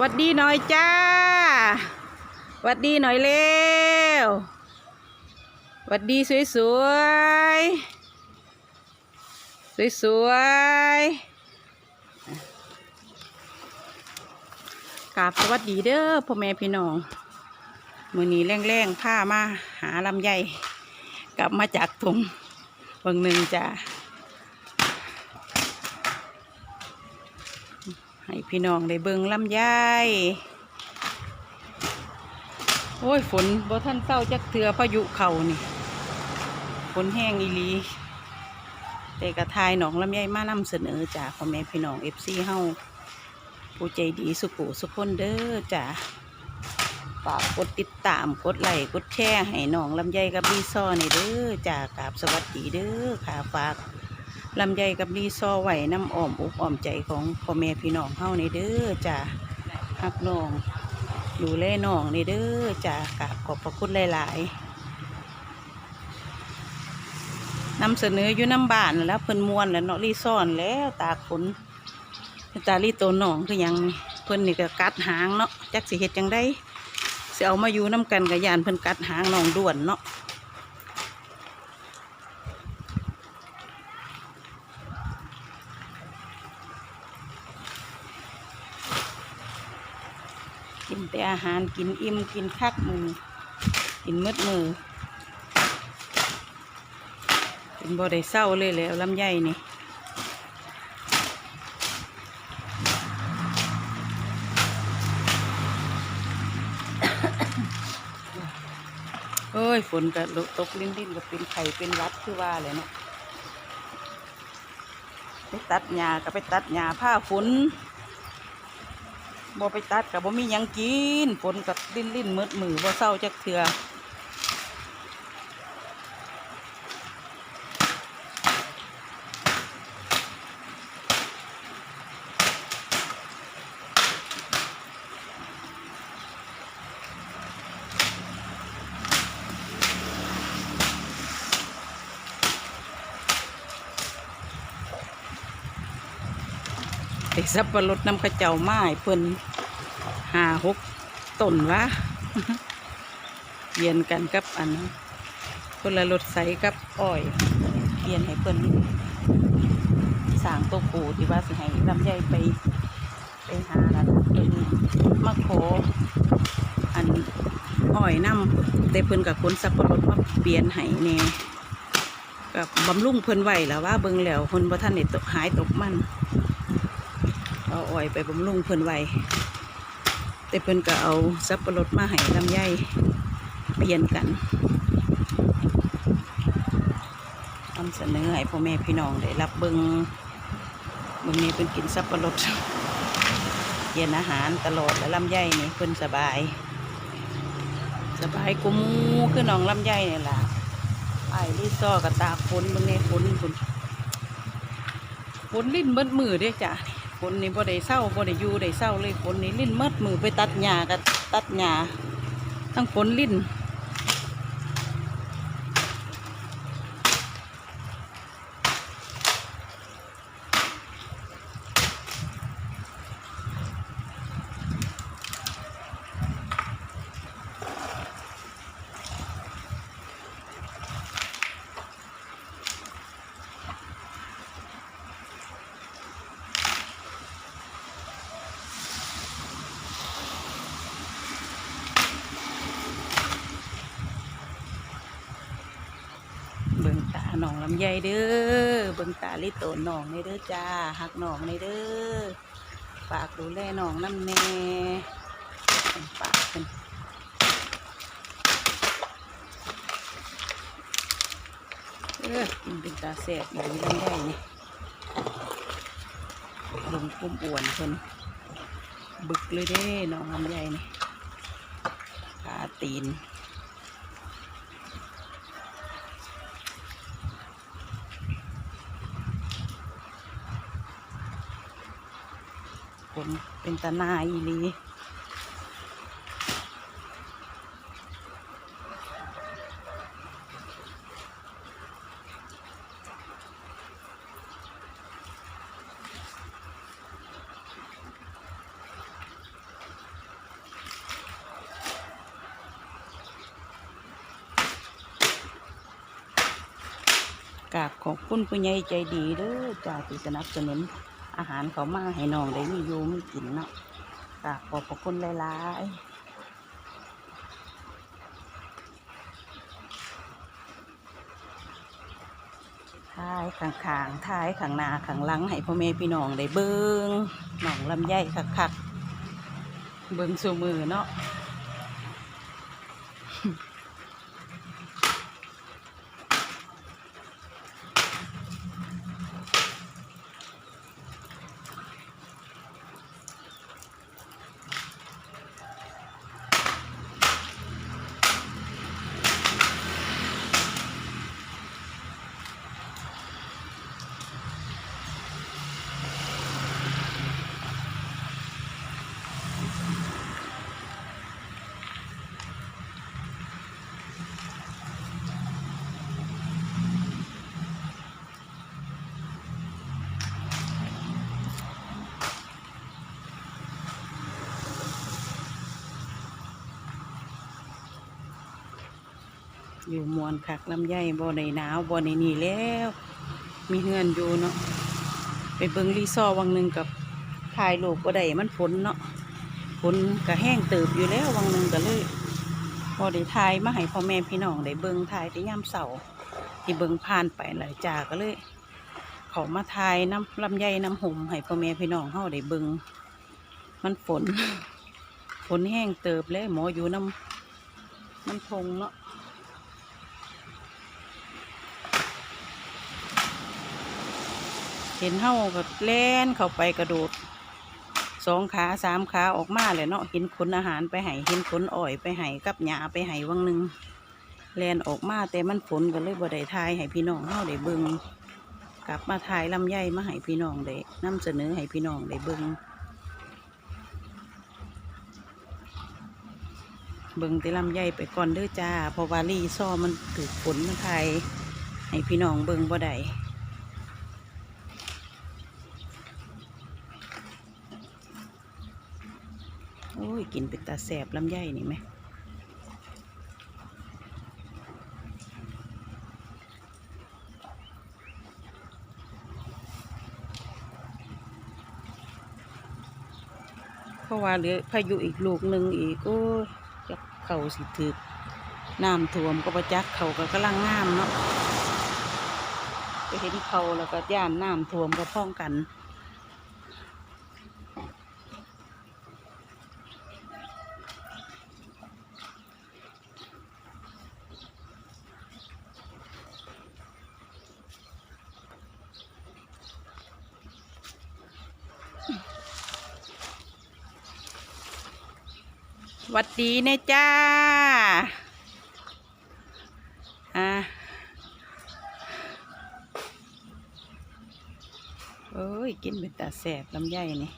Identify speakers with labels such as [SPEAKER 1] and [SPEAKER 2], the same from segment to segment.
[SPEAKER 1] วัดดีหน่อยจ้าวัดดีหน่อยเร็วหวัดดีสวยสวยสวยสวยกราบสวัสดีเด้อพ่อแม่พี่น้องมือนี้แรงๆผ้ามาหาลำไยกลับมาจากถุงเบางหนึ่งจ้ะ พี่น้องได้เบิงลำไยโอ้ยฝนบ่ท่านเศร้าจักเถือพายุเข่านี่ฝนแห้งอีลีแต่กระทายหนองลำไยมานำเสนอจ้ะพ่อแม่พี่น้องเอฟซีเฮาผู้ใจดีสุขุสุขคนเด้อจ้ะฝากกดติดตามกดไลค์กดแชร์ให้น้องลำไยกับรีซอในเด้อจากกราบสวัสดีเด้อค่ะฝาก ลำไยกับรีซอไหวน้ำอ้อมอกอ้อมใจของพ่อแม่พี่น้องเฮาในเด้อจ้าฮักน้อง ดูแลน้องในเด้อจ้ากราบขอบพระคุณหลาย ๆนำเสนออยู่น้ำบ้านแล้วเพิ่นมวนแล้วเนาะรีซ่อนแล้วตากฝนตาลีโตน้องคือยังเพิ่นนี่ก็กัดหางเนาะจักสิเฮ็ดจังได้สิเอามาอยู่น้ำกันกับยานเพิ่นกัดหางน้องด่วนเนาะกินแต่ อาหารกินอิ่มกินคักมือกินมืดมือกินบ่ได้เศร้าเลยแล้วลำไยนี่เอ้ยฝนก็ตกลิ้นลิ้นก็เป็นไข่เป็นวัดคือว่าเลยเนาะไปตัดหญ้าก็ไปตัดหญ้าผ้าฝน บ่ไปตัดกับบ่มีหยังกินฝนกับลิ้นลิ้นมืดมือบ่เศร้าจักเถื่อ สับปะรดน้ำข้าเจ้าไม้เพิ่นหาหกต้นวะเปลี่ยนกันกับอันคนละรถใสกับอ้อยเปลี่ยนให้เพิ่นสร้างโตัวปูที่ว่าสิให้ลำไยไปไปหานั่นล่ะเพิ่นมาขออันอ้อยน้ำแต่เพิ่นกับคนสับปะรดมาเปลี่ยนให้แน่กับบำรุงเพิ่นไหวแล้วว่าเบิ่งแล้วเพิ่นบ่ทันได้ตกหายตกมัน เอาอ้อยไปบำรุงเพิ่นไว้แต่เพิ่นก็เอาสับปะรดมาให้ลำไยเปลี่ยนกันนำเสนอให้พ่อแม่พี่น้องได้รับเบิงเบิงนี้เพิ่นกินสับปะรดเปลี่ยนอาหารตลอดแล้วลำไยนี่เพิ่นสบาย สบายกูมูคือน้องลำไยนี่ล่ะไอ้ลิซอกับตาฝนเบิ่งในฝนฝนฝนลิ้นเบิดมือเด้จ้ะ นนี่บ่ได้เศร้าบ่ได้อยู่ได้เศร้าเลยฝนนี่ลิ้นมัดมือไปตัดหญ้าก็ตัดหญ้าทั้งฝนลิ้น ลำไยเด้อเบิ่งตาลิโตนหนองในเด้อจ้าหักหนองในเด้อฝากดูแลหนองน้ำแน่ฝากเป็นเออกินเป็นตาแสบอยู่ลำไยนี่ลงกุ้มอ้วนเพิ่นบึกเลยเด้หนองลำไยนี่ขาตีน นเป็นตะนาอีลีกราบขอบคุณผู้ใหญ่ใจดีเด้อจากที่สนับสนุน อาหารเขามาให้น้องได้มีอยู่มีกินเนาะกราบขอบพระคุณหลายๆท้ายข้างๆท้ายข้างหน้าข้างหลังให้พ่อแม่พี่น้องได้เบิ่งน้องลำไยคักๆเบิ่งสูมือเนาะ อยู่มวนคักลำไยบ่ในหนาวบ่ในนี่แล้ว มีเฮือนอยู่เนาะไปเบิงรีซอวังหนึ่งกับถ่ายรูปบ่ได้มันฝนเนาะฝนก็แห้งเติบอยู่แล้ววังหนึ่งก็เลยบ่ได้ถ่ายมาให้พ่อแม่พี่น้องได้เบิงถ่ายแต่ยามเสาที่เบิงผ่านไปหลายจากก็เลยขามาถ่ายน้ำลำไยน้ำห่มให้พ่อแม่พี่น้องเฮาได้เบิงมันฝน ฝนแห้งเติบแล้วหมออยู่น้ำน้ำทงเนาะ ห็นเฮาก็แล่นเข้าไปกระโดดสองขาสามขาออกมาเลยเนาะเห็นขนอาหารไปให้เห็นขนอ้อยไปให้กับหญ้าไปให้วังหนึ่งแล่นออกมาแต่มันฝนก็เลยบ่ได้ทายให้พี่น้องเฮาได้เบิงกลับมาทายลำไยมาให้พี่น้องได้นำเสนอให้พี่น้องได้เบิงเบิงแต่ลำไยไปก่อนเด้อจ้าเพราะว่ารีซ่อมันถือฝนมาทายให้พี่น้องเบิงบ่ได้ ยกินเป็นตาแสบลำไยนี่ไหมเพราะว่าเหลือพายุอีกลูกหนึ่งอีกโอ้ยจะเข่าสิถึกน้ำท่วมก็ประจักเขาก็กำลังงามเนาะไปเห็นเขาแล้วก็ย่านน้ำท่วมก็พ้องกัน วัดดีเนะจ้า อ่าเอ้ย กินเป็นตาแสบลำไยนี่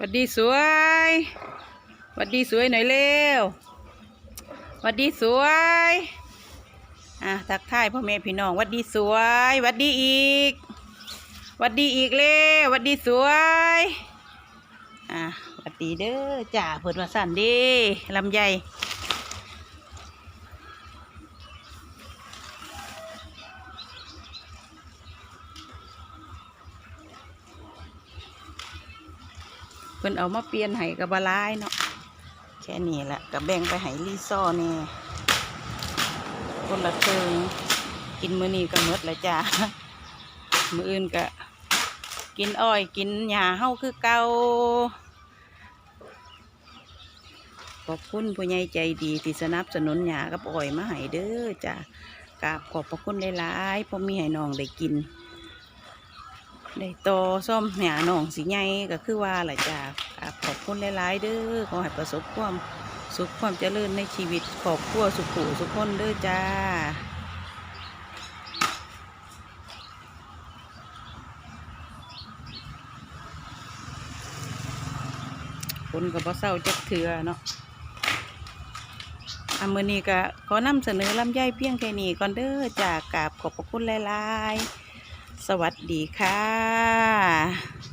[SPEAKER 1] วัดดีสวยวัดดีสวยหน่อยเร็วหวัดดีสวยอะทักทายพ่อแม่พี่น้องหวัดดีสวยหวัดดีอีกหวัดดีอีกเร็วหวัดดีสวยอะหวัดดีเด้อจ่าเพิ่นว่าสั่นดีลำไย พิ่นเอามาเปลี่ยนให้กับบาลายเนาะแค่นี้แหละกับแบ่งไปให้รีซอร์นี่คนละครึ่งกินมื้อนี้ก็หมดแล้วจ้ามื้ออื่นก็กินอ้อยกินหญ้าเฮาคือเก่าขอบคุณผู้ใหญ่ใจดีที่สนับสนุนหญ้ากับอ้อยมาให้เด้อจ้ากราบขอบพระคุณหลายๆพราะมีให้น้องได้กิน ได้โตซ่อมหญ้าน้องสิใหญ่ก็คือว่าหละจ้ากขอบคุณหลายๆเด้อขอให้ประสบความสุขความเจริญในชีวิตครอบครัวสุขูสุขคนเด้อจ้าคนกับพ่เศร้าจักเถือเนาะอามือนี้ก็ขอนำเสนอลำไยเพียงแค่นี้ก่อนเด้อจากกราบขอบพระคุณหลายๆ สวัสดีค่ะ